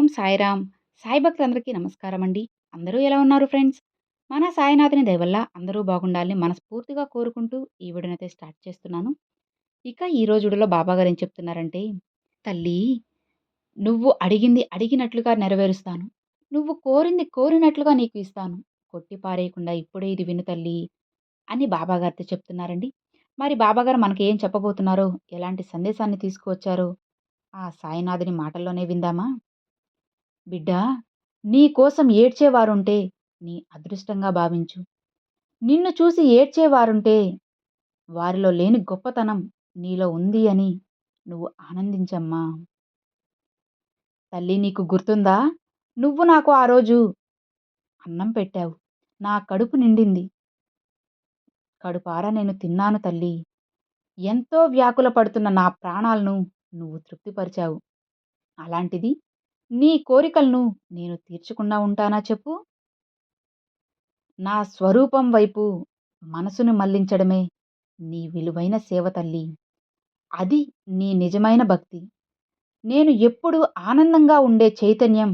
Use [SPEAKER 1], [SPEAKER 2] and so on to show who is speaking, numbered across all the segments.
[SPEAKER 1] ఓం సాయిరామ్. సాయి భక్తులందరికీ నమస్కారం అండి అందరూ ఎలా ఉన్నారు ఫ్రెండ్స్? మన సాయినాథుని దయవల్ల అందరూ బాగుండాలని మనస్ఫూర్తిగా కోరుకుంటూ ఈ వీడియోనైతే స్టార్ట్ చేస్తున్నాను. ఇక ఈ రోజులో బాబా గారు ఏం చెప్తున్నారంటే తల్లి నువ్వు అడిగింది అడిగినట్లుగా నెరవేరుస్తాను. నువ్వు కోరింది కోరినట్లుగా నీకు ఇస్తాను. కొట్టి పారేయకుండా ఇప్పుడే ఇది విను తల్లి అని బాబాగారితో చెప్తున్నారండి. మరి బాబాగారు మనకి ఏం చెప్పబోతున్నారో ఎలాంటి సందేశాన్ని తీసుకువచ్చారో ఆ సాయినాథుని మాటల్లోనే విందామా? బిడ్డా నీ కోసం ఏడ్చేవారుంటే నీ అదృష్టంగా భావించు. నిన్ను చూసి ఏడ్చేవారుంటే వారిలో లేని గొప్పతనం నీలో ఉంది అని నువ్వు ఆనందించమ్మా. తల్లి నీకు గుర్తుందా? నువ్వు నాకు ఆ రోజు అన్నం పెట్టావు. నా కడుపు నిండింది. కడుపారా నేను తిన్నాను తల్లి. ఎంతో వ్యాకుల పడుతున్న నా ప్రాణాలను నువ్వు తృప్తిపరిచావు. అలాంటిది నీ కోరికలను నేను తీర్చకుండా ఉంటానా చెప్పు? నా స్వరూపం వైపు మనసును మళ్ళించడమే నీ విలువైన సేవ తల్లి. అది నీ నిజమైన భక్తి. నేను ఎప్పుడు ఆనందంగా ఉండే చైతన్యం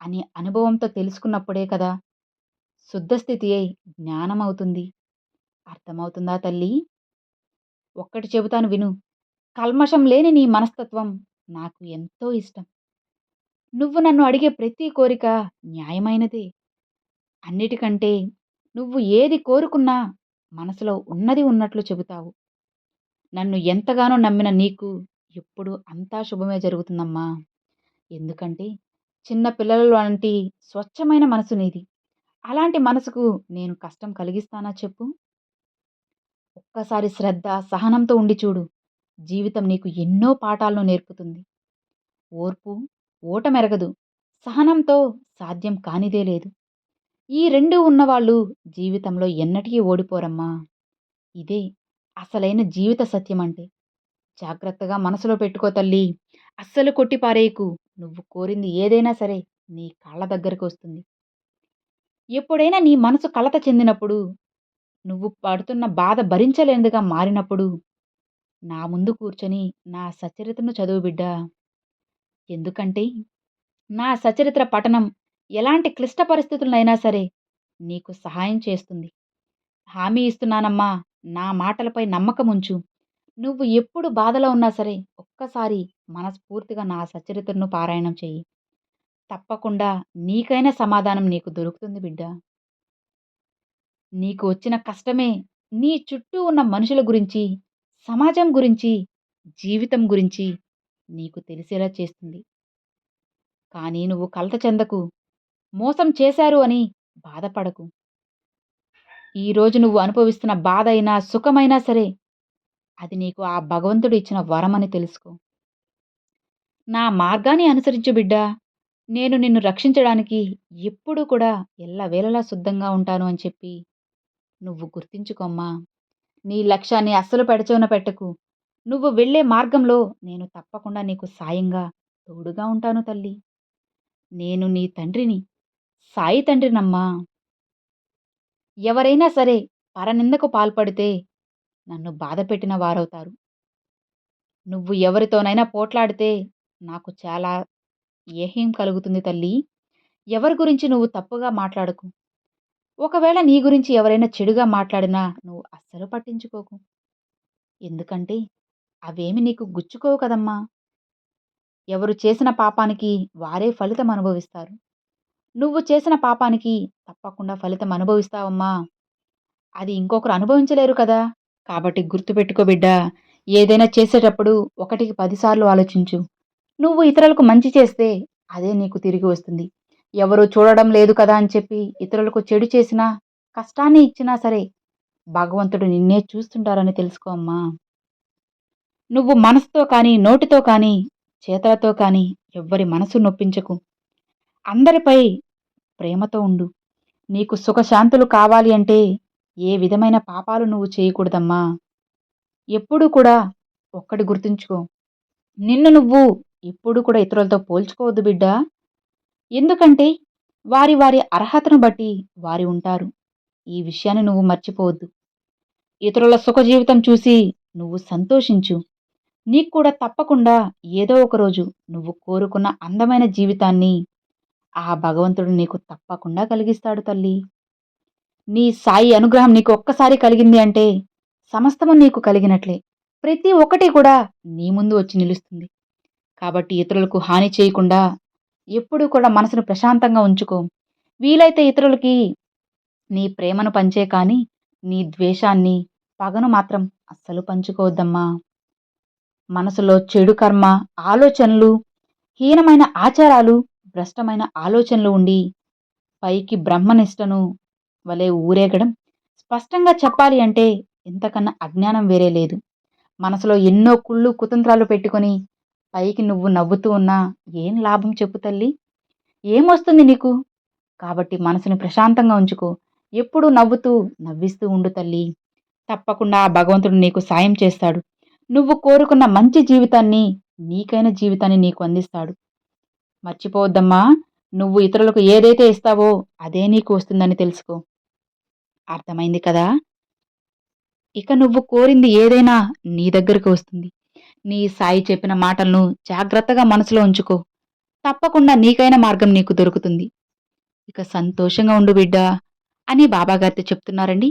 [SPEAKER 1] అని అనుభవంతో తెలుసుకున్నప్పుడే కదా శుద్ధస్థితి అయి జ్ఞానం అవుతుంది అర్థమవుతుందా తల్లి? ఒక్కటి చెబుతాను విను. కల్మషం లేని నీ మనస్తత్వం నాకు ఎంతో ఇష్టం. నువ్వు నన్ను అడిగే ప్రతి కోరిక న్యాయమైనదే. అన్నిటికంటే నువ్వు ఏది కోరుకున్నా మనసులో ఉన్నది ఉన్నట్లు చెబుతావు. నన్ను ఎంతగానో నమ్మిన నీకు ఎప్పుడు అంతా శుభమే జరుగుతుందమ్మా. ఎందుకంటే చిన్న పిల్లల వంటి స్వచ్ఛమైన మనసు నీది. అలాంటి మనసుకు నేను కష్టం కలిగిస్తానా చెప్పు? ఒక్కసారి శ్రద్ధ సహనంతో ఉండి చూడు. జీవితం నీకు ఎన్నో పాఠాలను నేర్పుతుంది. ఓర్పు ఓటమెరగదు. సహనంతో సాధ్యం కానిదే లేదు. ఈ రెండు ఉన్నవాళ్ళు జీవితంలో ఎన్నటికీ ఓడిపోరమ్మా. ఇదే అసలైన జీవిత సత్యం అంటే జాగ్రత్తగా మనసులో పెట్టుకో తల్లి. అస్సలు కొట్టిపారేయకు నువ్వు కోరింది ఏదైనా సరే నీ కాళ్ళ దగ్గరకు వస్తుంది. ఎప్పుడైనా నీ మనసు కలత చెందినప్పుడు నువ్వు పడుతున్న బాధ భరించలేనిదిగా మారినప్పుడు నా ముందు కూర్చొని నా సచరితను చదువు బిడ్డా. ఎందుకంటే నా సచరిత్ర పఠనం ఎలాంటి క్లిష్ట పరిస్థితులనైనా సరే నీకు సహాయం చేస్తుంది. హామీ ఇస్తున్నానమ్మా నా మాటలపై నమ్మకం ఉంచు నువ్వు ఎప్పుడు బాధలో ఉన్నా సరే ఒక్కసారి మనస్ఫూర్తిగా నా సచరిత్రను పారాయణం చెయ్యి తప్పకుండా నీకైన సమాధానం నీకు దొరుకుతుంది బిడ్డ. నీకు వచ్చిన కష్టమే నీ చుట్టూ ఉన్న మనుషుల గురించి సమాజం గురించి జీవితం గురించి నీకు తెలిసేలా చేస్తుంది. కానీ నువ్వు కలత చెందకు. మోసం చేశారు అని బాధపడకు. ఈరోజు నువ్వు అనుభవిస్తున్న బాధ అయినా సుఖమైనా సరే అది నీకు ఆ భగవంతుడు ఇచ్చిన వరమని తెలుసుకో. నా మార్గాన్ని అనుసరించు బిడ్డా. నేను నిన్ను రక్షించడానికి ఎప్పుడూ కూడా ఎల్లవేళలా శుద్ధంగా ఉంటాను అని చెప్పి నువ్వు గుర్తించుకోమ్మా. నీ లక్ష్యాన్ని అస్సలు పెడచోన పెట్టకు. నువ్వు వెళ్ళే మార్గంలో నేను తప్పకుండా నీకు సాయంగా తోడుగా ఉంటాను తల్లి. నేను నీ తండ్రిని సాయి తండ్రినమ్మా. ఎవరైనా సరే పరనిందకు పాల్పడితే నన్ను బాధపెట్టిన వారవుతారు. నువ్వు ఎవరితోనైనా పోట్లాడితే నాకు చాలా ఏహ్యం కలుగుతుంది తల్లి. ఎవరి గురించి నువ్వు తప్పుగా మాట్లాడకు. ఒకవేళ నీ గురించి ఎవరైనా చెడుగా మాట్లాడినా నువ్వు అస్సలు పట్టించుకోకు. ఎందుకంటే అవేమి నీకు గుచ్చుకోవు కదమ్మా. ఎవరు చేసిన పాపానికి వారే ఫలితం అనుభవిస్తారు. నువ్వు చేసిన పాపానికి తప్పకుండా ఫలితం అనుభవిస్తావమ్మా. అది ఇంకొకరు అనుభవించలేరు కదా. కాబట్టి గుర్తుపెట్టుకో బిడ్డా. ఏదైనా చేసేటప్పుడు ఒకటికి పదిసార్లు ఆలోచించు. నువ్వు ఇతరులకు మంచి చేస్తే అదే నీకు తిరిగి వస్తుంది. ఎవరు చూడడం లేదు కదా అని చెప్పి ఇతరులకు చెడు చేసినా కష్టాన్ని ఇచ్చినా సరే భగవంతుడు నిన్నే చూస్తుంటారని తెలుసుకో అమ్మా. నువ్వు మనసుతో కానీ నోటితో కానీ చేతలతో కానీ ఎవ్వరి మనసు నొప్పించకు. అందరిపై ప్రేమతో ఉండు. నీకు సుఖశాంతులు కావాలి అంటే ఏ విధమైన పాపాలు నువ్వు చేయకూడదమ్మా. ఎప్పుడూ కూడా ఒక్కడి గుర్తుంచుకో. నిన్ను నువ్వు ఎప్పుడు కూడా ఇతరులతో పోల్చుకోవద్దు బిడ్డా. ఎందుకంటే వారి వారి అర్హతను బట్టి వారి ఉంటారు. ఈ విషయాన్ని నువ్వు మర్చిపోవద్దు. ఇతరుల సుఖ జీవితం చూసి నువ్వు సంతోషించు. నీకు కూడా తప్పకుండా ఏదో ఒకరోజు నువ్వు కోరుకున్న అందమైన జీవితాన్ని ఆ భగవంతుడు నీకు తప్పకుండా కలిగిస్తాడు తల్లి. నీ సాయి అనుగ్రహం నీకు ఒక్కసారి కలిగింది అంటే సమస్తము నీకు కలిగినట్లే. ప్రతి ఒక్కటి కూడా నీ ముందు వచ్చి నిలుస్తుంది. కాబట్టి ఇతరులకు హాని చేయకుండా ఎప్పుడూ కూడా మనసును ప్రశాంతంగా ఉంచుకో. వీలైతే ఇతరులకి నీ ప్రేమను పంచే కానీ నీ ద్వేషాన్ని పగను మాత్రం అస్సలు పంచుకోవద్దమ్మా. మనసులో చెడు కర్మ ఆలోచనలు హీనమైన ఆచారాలు భ్రష్టమైన ఆలోచనలు ఉండి పైకి బ్రహ్మనిష్టను వలె ఊరేగడం. స్పష్టంగా చెప్పాలి అంటే ఇంతకన్నా అజ్ఞానం వేరే లేదు. మనసులో ఎన్నో కుళ్ళు కుతంత్రాలు పెట్టుకొని పైకి నువ్వు నవ్వుతూ ఉన్నా ఏం లాభం చెప్పు తల్లి? ఏమొస్తుంది నీకు? కాబట్టి మనసుని ప్రశాంతంగా ఉంచుకో. ఎప్పుడూ నవ్వుతూ నవ్విస్తూ ఉండు తల్లి. తప్పకుండా ఆ భగవంతుడు నీకు సాయం చేస్తాడు. నువ్వు కోరుకున్న మంచి జీవితాన్ని నీకైన జీవితాన్ని నీకు అందిస్తాడు. మర్చిపోవద్దమ్మా నువ్వు ఇతరులకు ఏదైతే ఇస్తావో అదే నీకు వస్తుందని తెలుసుకో. అర్థమైంది కదా? ఇక నువ్వు కోరింది ఏదైనా నీ దగ్గరకు వస్తుంది. నీ సాయి చెప్పిన మాటలను జాగ్రత్తగా మనసులో ఉంచుకో. తప్పకుండా నీకైన మార్గం నీకు దొరుకుతుంది. ఇక సంతోషంగా ఉండు బిడ్డా అని బాబాగారితో చెప్తున్నారండి.